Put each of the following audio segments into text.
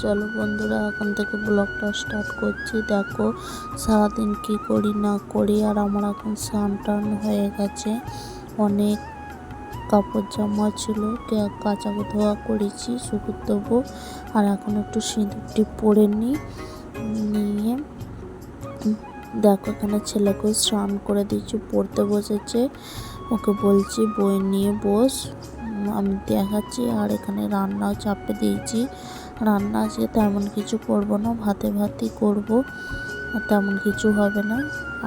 চলো বন্ধুরা, এখন থেকে ব্লগটা স্টার্ট করছি। দেখো সারাদিন কি করি না করি, আর আমার এখন স্নান টান হয়ে গেছে। অনেক কাপড় জামা ছিল কাচা ধোয়া করেছি, শুকুর দেবো। আর এখন একটু সিঁদুরটি পরে নিই, নিয়ে দেখো এখানে ছেলেকে স্নান করে দিয়েছি, পড়তে বসেছে। ওকে বলছি বই নিয়ে বস। আমি দেখাচ্ছি আর এখানে রান্নাও চাপে দিয়েছি। রান্না আজকে তেমন কিছু করব না, ভাতে ভাতই করব তেমন কিছু হবে না।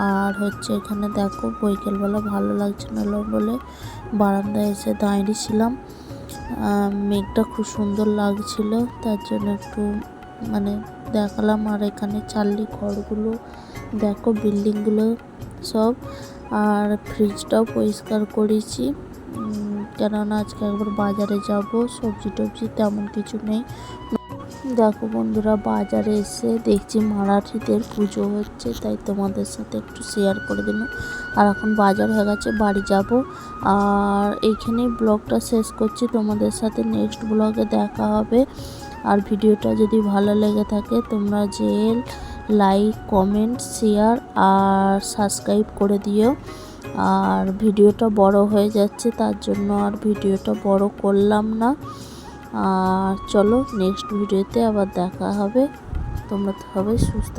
আর হচ্ছে এখানে দেখো বৈকালবেলা ভালো লাগছে না বলে বারান্দায় এসে দাঁড়িয়েছিলাম। মেঘটা খুব সুন্দর লাগছিল, তার জন্য একটু মানে দেখালাম। আর এখানে চাললি ঘরগুলো, দেখো বিল্ডিংগুলো সব। আর ফ্রিজটাও পরিষ্কার করেছি। কেননা আজকে একবার বাজারে যাব, সবজি টবজি তেমন কিছু নেই। দেখো বন্ধুরা, বাজারে এসে দেখছি মারাঠিদের পুজো হচ্ছে, তাই তোমাদের সাথে একটু শেয়ার করে দিলাম। আর এখন বাজার হয়ে গেছে, বাড়ি যাব। আর এইখানেই ব্লগটা শেষ করছি, তোমাদের সাথে নেক্সট ব্লগে দেখা হবে। আর ভিডিওটা যদি ভালো লেগে থাকে, তোমরা যে লাইক কমেন্ট শেয়ার আর সাবস্ক্রাইব করে দিও। আর ভিডিওটা বড় হয়ে যাচ্ছে, তার জন্য আর ভিডিওটা বড় করলাম না। আর চলো নেক্সট ভিডিওতে আবার দেখা হবে। তোমরা সবাই সুস্থ